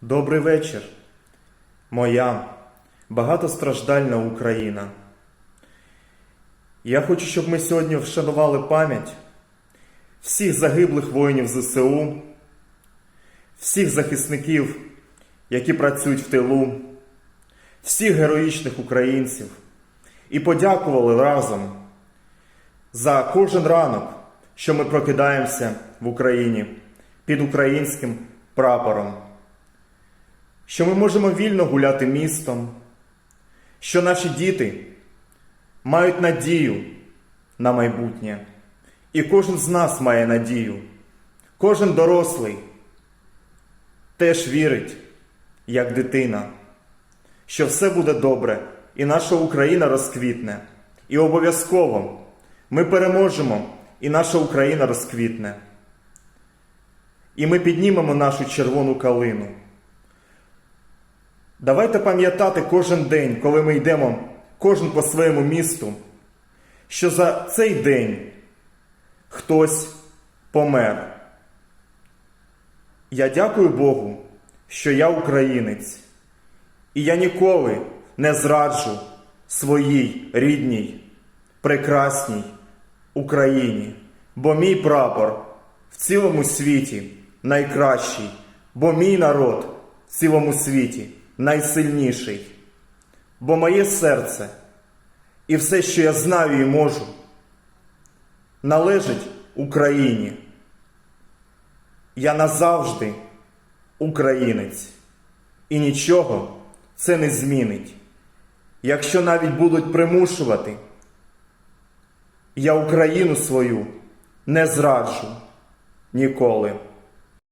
Добрий вечір, моя багатостраждальна Україна. Я хочу, щоб ми сьогодні вшанували пам'ять всіх загиблих воїнів ЗСУ, всіх захисників, які працюють в тилу, всіх героїчних українців і подякували разом за кожен ранок, що ми прокидаємося в Україні під українським прапором що ми можемо вільно гуляти містом, що наші діти мають надію на майбутнє, і кожен з нас має надію, кожен дорослий теж вірить, як дитина, що все буде добре, і наша Україна розквітне. І обов'язково ми переможемо, і наша Україна розквітне. І ми піднімемо нашу червону калину. Давайте пам'ятати кожен день, коли ми йдемо, кожен по своєму місту, що за цей день хтось помер. Я дякую Богу, що я українець, і я ніколи не зраджу своїй рідній, прекрасній Україні, бо мій прапор в цілому світі найкращий, бо мій народ в цілому світі найсильніший, бо моє серце і все, що я знаю і можу, належить Україні. Я назавжди українець, і нічого це не змінить. Якщо навіть будуть примушувати, я Україну свою не зраджу ніколи.